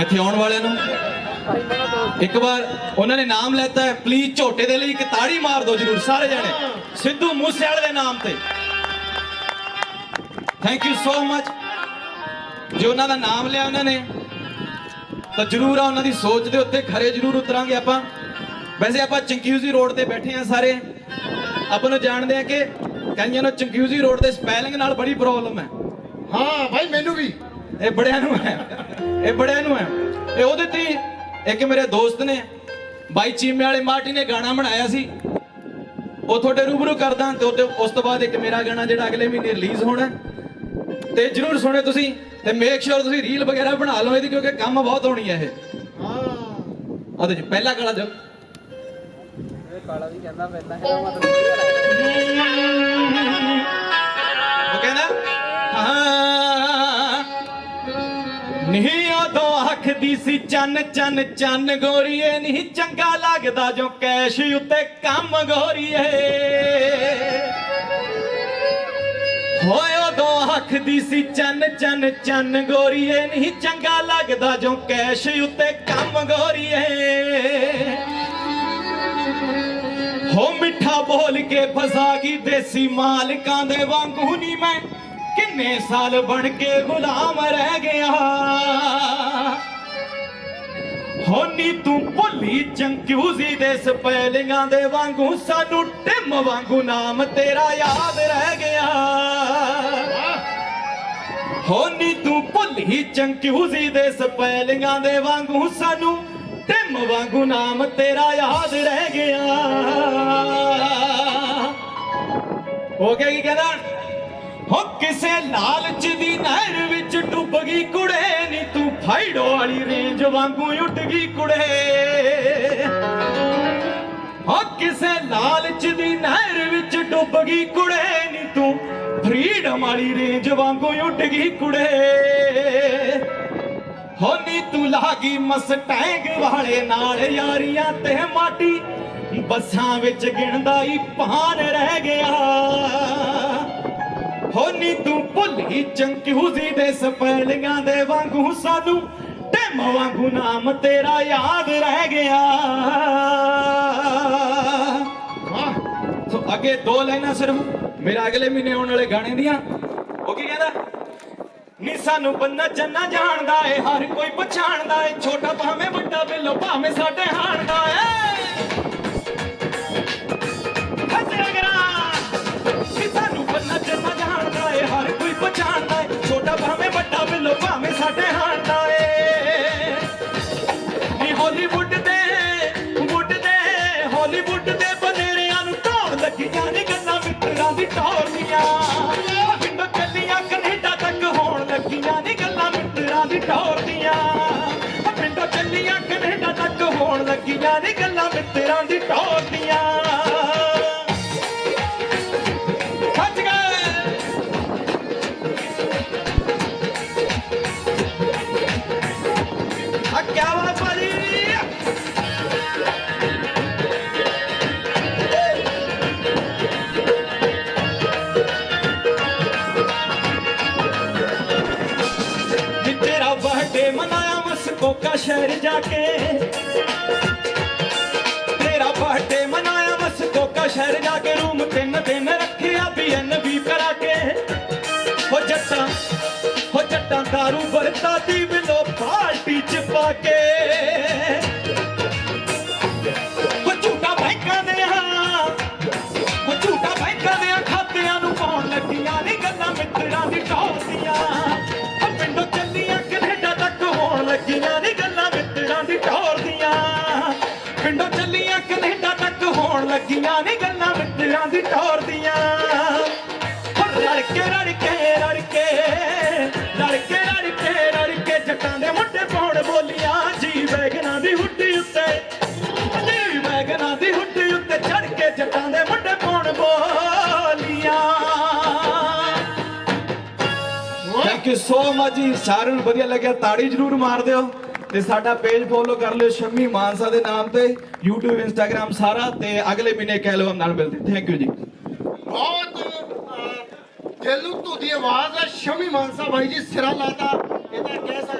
ਇੱਥੇ ਆਉਣ ਵਾਲਿਆਂ ਨੂੰ। ਇੱਕ ਵਾਰ ਉਹਨਾਂ ਨੇ ਨਾਮ ਲੈਤਾ ਹੈ ਪਲੀਜ਼ ਝੋਟੇ ਦੇ ਲਈ ਇੱਕ ਤਾੜੀ ਮਾਰ ਦਿਓ ਜਰੂਰ ਸਾਰੇ ਜਣੇ। ਸਿੱਧੂ ਮੂਸੇਵਾਲੇ ਦੇ ਨਾਮ ਤੇ। ਥੈਂਕ ਯੂ ਸੋ ਮਚ ਜੇ ਉਹਨਾਂ ਦਾ ਨਾਮ ਲਿਆ ਉਹਨਾਂ ਨੇ ਤਾਂ ਜਰੂਰ ਆ ਉਹਨਾਂ ਦੀ ਸੋਚ ਦੇ ਉੱਤੇ ਖਰੇ ਜਰੂਰ ਉਤਰਾਂਗੇ ਆਪਾਂ। ਵੈਸੇ ਆਪਾਂ ਚੰਕਿਊਜ਼ੀ ਰੋਡ ਤੇ ਬੈਠੇ ਆ ਸਾਰੇ। ਆਪਾਂ ਨੂੰ ਜਾਣਦੇ ਆ ਕਿ ਕਈਆਂ ਨੂੰ ਚੰਕਿਊਜ਼ੀ ਰੋਡ ਤੇ ਸਪੈਲਿੰਗ ਨਾਲ ਬੜੀ ਪ੍ਰੋਬਲਮ ਹੈ। ਹਾਂ ਭਾਈ ਮੈਨੂੰ ਵੀ। ਇਹ ਬੜਿਆਂ ਨੂੰ ਹੈ। ਇਹ ਬੜਿਆਂ ਨੂੰ ਹੈ। ਇਹ ਉਹਦੇ ਤੇ ਹੀ। ਇੱਕ ਮੇਰੇ ਦੋਸਤ ਨੇ ਬਾਈ ਚੀਮੇ ਵਾਲੇ ਮਾਰਟੀ ਨੇ ਗਾਣਾ ਬਣਾਇਆ ਸੀ। ਉਹ ਤੁਹਾਡੇ ਰੂਬਰੂ ਕਰਦਾ ਤੇ ਉਹਦੇ ਉਸ ਤੋਂ ਬਾਅਦ ਇੱਕ ਮੇਰਾ ਗਾਣਾ ਜਿਹੜਾ ਅਗਲੇ ਮਹੀਨੇ ਰਿਲੀਜ਼ ਹੋਣਾ। ਤੇ ਜਰੂਰ ਸੁਣਿਓ ਤੁਸੀਂ ਤੇ ਮੇਕ ਸ਼ੋਰ ਤੁਸੀਂ ਰੀਲ ਵਗੈਰਾ ਬਣਾ ਲਓ ਇਹਦੀ ਕਿਉਂਕਿ ਕੰਮ ਬਹੁਤ ਹੋਣੀ ਹੈ ਇਹ। ਹਾਂ। ਉਹਦੇ ਚ ਪਹਿਲਾ ਗਾਣਾ ਜੋ। ਕਾਲਾ ਵੀ ਕਹਿੰਦਾ ਪਹਿਲਾਂ ਇਹਦਾ ਮਤਲਬ ਹੈ ਉਹ ਕਹਿੰਦਾ ਹਾਂ। ਨਹੀਂ ਆਖਦੀ ਸੀ ਚੰਨ ਚੰਨ ਚੰਨ ਗੋਰੀਏ। ਨਹੀਂ ਚੰਗਾ ਲੱਗਦਾ ਜੋ ਕੈਸ਼ ਉੱਤੇ ਕੰਮ ਗੋਰੀਏ। ਹੋਏ ਉਦੋਂ ਆਖਦੀ ਸੀ ਚੰਨ ਚੰਨ ਚੰਨ ਗੋਰੀਏ। ਨਹੀਂ ਚੰਗਾ ਲੱਗਦਾ ਜੋ ਕੈਸ਼ ਉੱਤੇ ਕੰਮ ਗੋਰੀਏ। ਹੋ ਮਿੱਠਾ ਬੋਲ ਕੇ ਫਸਾ ਗਈ ਦੇਸੀ ਮਾਲਕਾਂ ਦੇ ਵਾਂਗੂ ਨਹੀਂ ਮੈਂ। ਕਿੰਨੇ ਸਾਲ ਬਣ ਕੇ ਗੁਲਾਮ ਰਹਿ ਗਿਆ। ਹੋ ਨੀ ਤੂੰ ਭੁੱਲੀ ਚੰਕਿਊਜ਼ੀ ਦੇ ਸਪੈਲਿੰਗਾਂ ਦੇ ਵਾਂਗੂ ਸਾਨੂੰ ਟਿਮ ਵਾਂਗੂ ਨਾਮ ਤੇਰਾ ਯਾਦ ਰਹਿ ਗਿਆ। ਹੋਨੀ, ਤੂੰ ਭੁੱਲੀ ਚੰਕਿਊਜ਼ੀ ਦੇ ਸਪੈਲਿੰਗਾਂ ਦੇ ਵਾਂਗੂ ਸਾਨੂੰ ਟਿਮ ਵਾਂਗੂ ਨਾਮ ਤੇਰਾ ਯਾਦ ਰਹਿ ਗਿਆ। ਹੋ ਗਿਆ ਕੀ ਕਹਿੰਦਾ? ਹੋ ਕਿਸੇ ਲਾਲਚ ਦੀ ਨਹਿਰ ਵਿੱਚ ਡੁੱਬ ਗਈ ਕੁੜੇ ਨੀ, ਤੂੰ ਫਾਈਡੋ ਵਾਲੀ ਰੇਂਜ ਵਾਂਗੂ ਉੱਡ ਗਈ ਕੁੜੇ। ਹੋ ਕਿਸੇ ਲਾਲਚ ਦੀ ਨਹਿਰ ਵਿੱਚ ਡੁੱਬ ਗਈ ਕੁੜੇ ਨੀ, ਤੂੰ ਫਰੀडम ਵਾਲੀ ਰੇਂਜ ਵਾਂਗੂ ਉੱਡ ਗਈ ਕੁੜੇ। ਹੋ ਨੀ, ਤੂੰ ਲਾਗੀ ਮਸਟੈਂਗ ਵਾਲੇ ਨਾਲ ਯਾਰੀਆਂ ਤੇ ਮਾਟੀ, ਬੱਸਾਂ ਵਿੱਚ ਗਿਣਦਾ ਹੀ ਪਾਨ ਰਹਿ ਗਿਆ। ਹੋ ਤੂੰ ਭੁੱਲੀ ਚੰਕਿਊਜ਼ੀ ਦੇ ਸਪੈਲਿੰਗਾਂ ਦੇ ਵਾਂਗੂ ਸਾਨੂੰ ਟਿਮ ਵਾਂਗੂ ਨਾਮ ਤੇਰਾ ਯਾਦ ਰਹਿ ਗਿਆ। ਸੋ ਅੱਗੇ ਦੋ ਲਾਈਨਾਂ ਸਿਰਫ, ਮੇਰਾ ਅਗਲੇ ਮਹੀਨੇ ਆਉਣ ਵਾਲੇ ਗਾਣੇ ਦੀਆਂ। ਉਹ ਕੀ ਕਹਿੰਦਾ? ਨੀ ਸਾਨੂੰ ਬੰਨਾ ਚੰਨਾ ਜਾਣਦਾ ਏ, ਹਰ ਕੋਈ ਪਛਾਣਦਾ ਏ, ਛੋਟਾ ਭਾਵੇਂ ਵੱਡਾ ਬਿੱਲੋ, ਭਾਵੇਂ ਸਾਡੇ ਹਾਣਦਾ ਏ। ਦੀ ਟੌਰਨੀਆਂ ਮਨਾਇਆ ਸ਼ਹਿਰ ਜਾ ਕੇ। ਤੇਰਾ ਬਰਥਡੇ ਮਨਾਇਆ ਮਸਕੋਕਾ ਸ਼ਹਿਰ ਜਾ ਕੇ। ਰੂਮ ਤਿੰਨ ਦਿਨ ਰੱਖਿਆ ਬੀਐਨਬੀ ਕਰਾ ਕੇ। ਹੋ ਜੱਟਾਂ ਹੋ ਜੱਟਾਂ ਦਾਰੂ ਵਰਤਾ ਦੀ ਲੱਗੀਆਂ ਨੀ ਗੱਲਾਂ ਮਿੱਤਰਾਂ ਦੀ ਟੌਰਦੀਆਂ ਹੁਣ ਰਲ ਕੇ ਰਲ ਕੇ ਰਲ ਕੇ ਰਲ ਕੇ ਰਲ ਕੇ ਰਲ ਕੇ ਜੱਟਾਂ ਦੇ ਮੁੰਡੇ ਪਾਉਣ ਬੋਲੀਆਂ। ਜੀ ਵੈਗਨਾਂ ਦੀ ਹੁੱਡੀ ਉੱਤੇ ਜੀ ਵੈਗਨਾਂ ਦੀ ਹੁੱਡੀ ਉੱਤੇ ਚੜ ਕੇ ਜੱਟਾਂ ਦੇ ਮੁੰਡੇ ਪਾਉਣ ਬੋਲੀਆਂ। ਥੈਂਕ ਯੂ ਸੋ ਮਚ ਜੀ। ਸਾਰਿਆਂ ਨੂੰ ਵਧੀਆ ਲੱਗਿਆ। ਤਾੜੀ ਜਰੂਰ ਮਾਰ ਦਿਓ। ਤੇ ਸਾਡਾ ਪੇਜ ਫੋਲੋ ਕਰ ਲਿਓ ਸ਼ਮੀ ਮਾਨਸਾ ਦੇ ਨਾਮ ਤੇ YouTube Instagram ਸਾਰਾ ਤੇ ਅਗਲੇ ਮਹੀਨੇ ਇੱਕ ਐਲਬਮ ਨਾਲ ਮਿਲਦੇ ਥੈਂਕ ਯੂ ਜੀ। ਬਹੁਤ ਅਹ, ਦਿਲ ਨੂੰ ਧੂਦੀ ਆਵਾਜ਼ ਆ ਸ਼ਮੀ ਮਾਨਸਾ ਬਾਈ ਜੀ ਸਿਰਾ ਲਾਤਾ ਇਹਦਾ ਕਹਿ ਸਕਦੇ